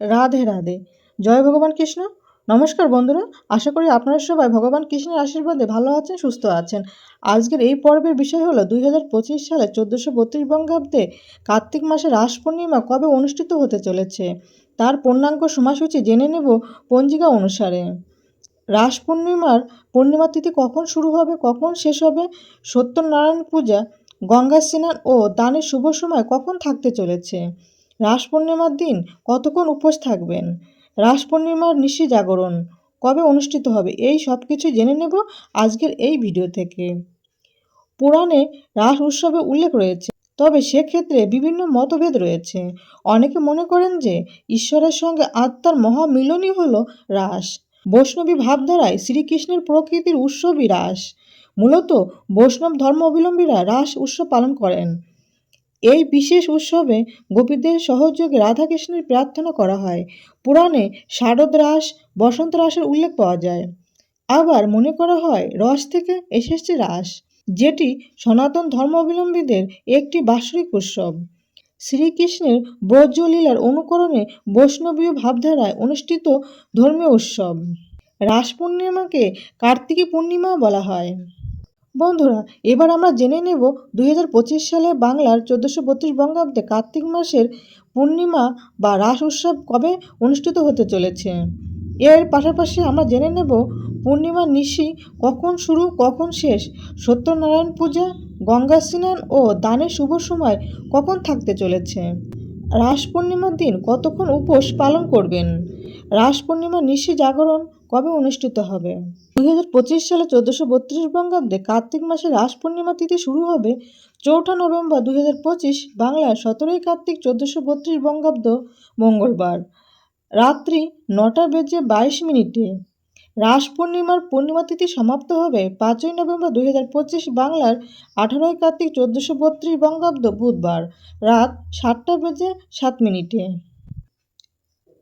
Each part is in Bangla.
রাধে রাধে। জয় ভগবান কৃষ্ণ। নমস্কার বন্ধুরা, আশা করি আপনারা সবাই ভগবান কৃষ্ণের আশীর্বাদে ভালো আছেন, সুস্থ আছেন। আজকের এই পর্বের বিষয় হলো দুই হাজার পঁচিশ সালে চোদ্দোশো বত্রিশ বঙ্গাব্দে কার্তিক মাসে রাস পূর্ণিমা কবে অনুষ্ঠিত হতে চলেছে? তার পূর্ণাঙ্গ সময়সূচি জেনে নেব পঞ্জিকা অনুসারে। রাস পূর্ণিমার পূর্ণিমা তিথি কখন শুরু হবে, কখন শেষ হবে? সত্যনারায়ণ পূজা, গঙ্গা স্নান ও দানের শুভ সময় কখন থাকতে চলেছে? রাস পূর্ণিমার দিন কতক্ষণ উপোস থাকবেন? রাস পূর্ণিমার নিশি জাগরণ কবে অনুষ্ঠিত হবে, এই সব কিছু জেনে নেব আজকের এই ভিডিও থেকে। পুরাণে রাস উৎসবে উল্লেখ রয়েছে, তবে সেক্ষেত্রে বিভিন্ন মতভেদ রয়েছে। অনেকে মনে করেন যে ঈশ্বরের সঙ্গে আত্মার মহামিলনই হল রাস। বৈষ্ণবী ভাবধারায় শ্রীকৃষ্ণের প্রকৃতির উৎসবই রাস। মূলত বৈষ্ণব ধর্ম অবলম্বীরা রাস উৎসব পালন করেন। এই বিশেষ উৎসবে গোপীদের সহযোগে রাধাকৃষ্ণের প্রার্থনা করা হয়। পুরাণে শারদ রাস, বসন্ত রাসের উল্লেখ পাওয়া যায়। আবার মনে করা হয়, রস থেকে এসেছে রাস, যেটি সনাতন ধর্মাবলম্বীদের একটি বাৎসরিক উৎসব। শ্রীকৃষ্ণের ব্রজলীলার অনুকরণে বৈষ্ণবীয় ভাবধারায় অনুষ্ঠিত ধর্মীয় উৎসব। রাস পূর্ণিমাকে কার্তিকী পূর্ণিমা বলা হয়। বন্ধুরা, এবার আমরা জেনে নেব দুই হাজার পঁচিশ সালে বাংলার চোদ্দোশো বত্রিশ বঙ্গাব্দে কার্তিক মাসের পূর্ণিমা বা রাস উৎসব কবে অনুষ্ঠিত হতে চলেছে। এর পাশাপাশি আমরা জেনে নেব পূর্ণিমা নিশি কখন শুরু, কখন শেষ, সত্যনারায়ণ পূজা, গঙ্গা স্নান ও দানের শুভ সময় কখন থাকতে চলেছে। রাস পূর্ণিমার দিন কতক্ষণ উপোস পালন করবেন? রাস পূর্ণিমার নিশি জাগরণ কবে অনুষ্ঠিত হবে? দুই হাজার পঁচিশ সালে চোদ্দোশো বত্রিশ বঙ্গাব্দে কার্তিক মাসে রাস পূর্ণিমা তিথি শুরু হবে চৌঠা নভেম্বর দুই হাজার পঁচিশ বাংলার সতেরোই কার্তিক চোদ্দোশো বত্রিশ বঙ্গাব্দ মঙ্গলবার। রাত্রি নটা বেজে বাইশ মিনিটে। রাস পূর্ণিমার পূর্ণিমা তিথি সমাপ্ত হবে পাঁচই নভেম্বর দুই হাজার পঁচিশ বাংলার আঠারোই কার্তিক চোদ্দোশো বত্রিশ বঙ্গাব্দ বুধবার রাত সাতটা বেজে সাত মিনিটে।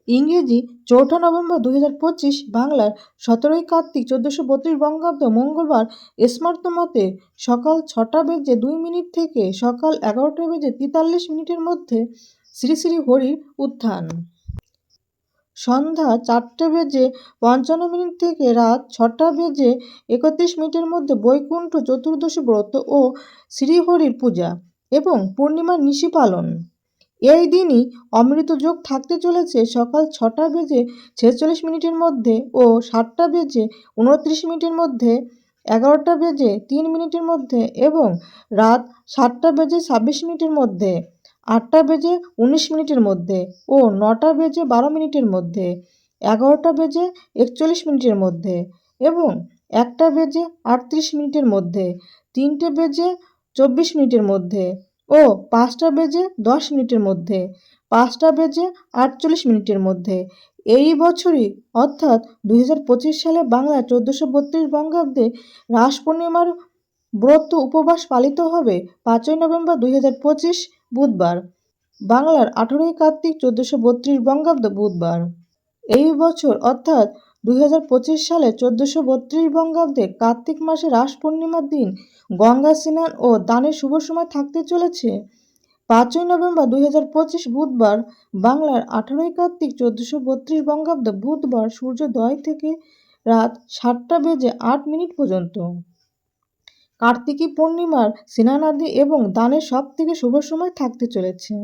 ইংরেজি চৌঠা নভেম্বর দুই হাজার পঁচিশ বাংলার সতেরোই কার্তিক চোদ্দোশো বত্রিশ বঙ্গাব্দ মঙ্গলবার স্মার্ত মতে সকাল ছটা বেজে দুই মিনিট থেকে সকাল এগারোটা বেজে তেতাল্লিশ মিনিটের মধ্যে শ্রী শ্রী হরির উত্থান। সন্ধ্যা চারটে বেজে পঞ্চান্ন মিনিট থেকে রাত ছটা বেজে একত্রিশ মিনিটের মধ্যে বৈকুণ্ঠ চতুর্দশী ব্রত ও শ্রীহরির পূজা এবং পূর্ণিমার নিশি পালন। এই দিনই অমৃত যোগ থাকতে চলেছে সকাল ছটা বেজে ছেচল্লিশ মিনিটের মধ্যে ও সাতটা বেজে উনত্রিশ মিনিটের মধ্যে, এগারোটা বেজে তিন মিনিটের মধ্যে এবং রাত সাতটা বেজে ছাব্বিশ মিনিটের মধ্যে। আটটা বেজে উনিশ মিনিটের মধ্যে ও নটা বেজে বারো মিনিটের মধ্যে, এগারোটা বেজে একচল্লিশ মিনিটের মধ্যে এবং একটা বেজে আটত্রিশ মিনিটের মধ্যে, তিনটে বেজে চব্বিশ মিনিটের মধ্যে ও পাঁচটা বেজে দশ মিনিটের মধ্যে, পাঁচটা বেজে আটচল্লিশ মিনিটের মধ্যে। এই বছরই অর্থাৎ দুই হাজার পঁচিশ সালে বাংলা চোদ্দোশো বত্রিশ বঙ্গাব্দে রাস পূর্ণিমার ব্রত উপবাস পালিত হবে পাঁচই নভেম্বর দুই বুধবার। বাংলার আঠেরোই কার্তিক চোদ্দোশো বত্রিশ বঙ্গাব্দ বুধবার। এই বছর অর্থাৎ দু হাজার পঁচিশ সালে চোদ্দোশো বত্রিশ বঙ্গাব্দে কার্তিক মাসে রাস পূর্ণিমার দিন গঙ্গা স্নান ও দানের শুভ সময় থাকতে চলেছে। পাঁচই নভেম্বর দুই বুধবার বাংলার আঠারোই কার্তিক চোদ্দোশো বত্রিশ বঙ্গাব্দ বুধবার সূর্যোদয় থেকে রাত সাতটা বেজে আট মিনিট পর্যন্ত। কার্তিকী পূর্ণিমার স্নানাদি এবং দানের সব থেকে শুভ সময় থাকতে চলেছে।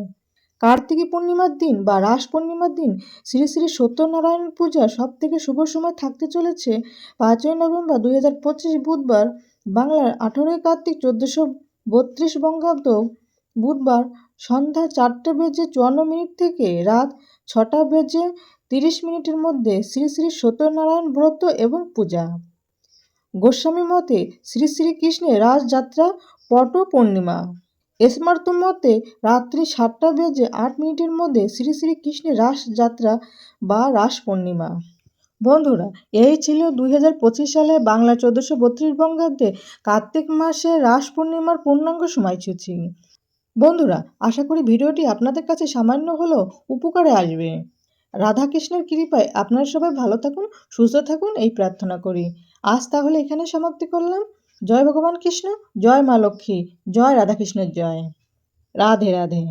কার্তিকী পূর্ণিমার দিন বা রাস পূর্ণিমার দিন শ্রী শ্রী সত্যনারায়ণ পূজা সব থেকে শুভ সময় থাকতে চলেছে পাঁচই নভেম্বর দুই হাজার পঁচিশ বুধবার। বাংলার আঠেরোই কার্তিক চোদ্দোশো বত্রিশ বঙ্গাব্দ বুধবার সন্ধ্যা চারটে বেজে চুয়ান্ন মিনিট থেকে রাত ছটা বেজে তিরিশ মিনিটের মধ্যে শ্রী শ্রী সত্যনারায়ণ ব্রত এবং পূজা। গোস্বামী মতে শ্রী শ্রীকৃষ্ণের রাসযাত্রা পট পূর্ণিমা স্মার্ত মতে রাত্রি সাতটা বেজে আট মিনিটের মধ্যে শ্রী শ্রীকৃষ্ণের রাসযাত্রা বা রাস পূর্ণিমা বন্ধুরা, এই ছিল দুই হাজার পঁচিশ সালে বাংলা চোদ্দোশো বত্রিশ বঙ্গাব্দে কার্তিক মাসে রাস পূর্ণিমার পূর্ণাঙ্গ সময়সূচি। বন্ধুরা, আশা করি ভিডিওটি আপনাদের কাছে সামান্য হলেও উপকারে আসবে। রাধাকৃষ্ণের কৃপায় আপনারা সবাই ভালো থাকুন, সুস্থ থাকুন, এই প্রার্থনা করি। আজ তাহলে এখানে সমাপ্তি করলাম। জয় ভগবান কৃষ্ণ, জয় মা লক্ষ্মী, জয় রাধাকৃষ্ণের জয়। রাধে রাধে।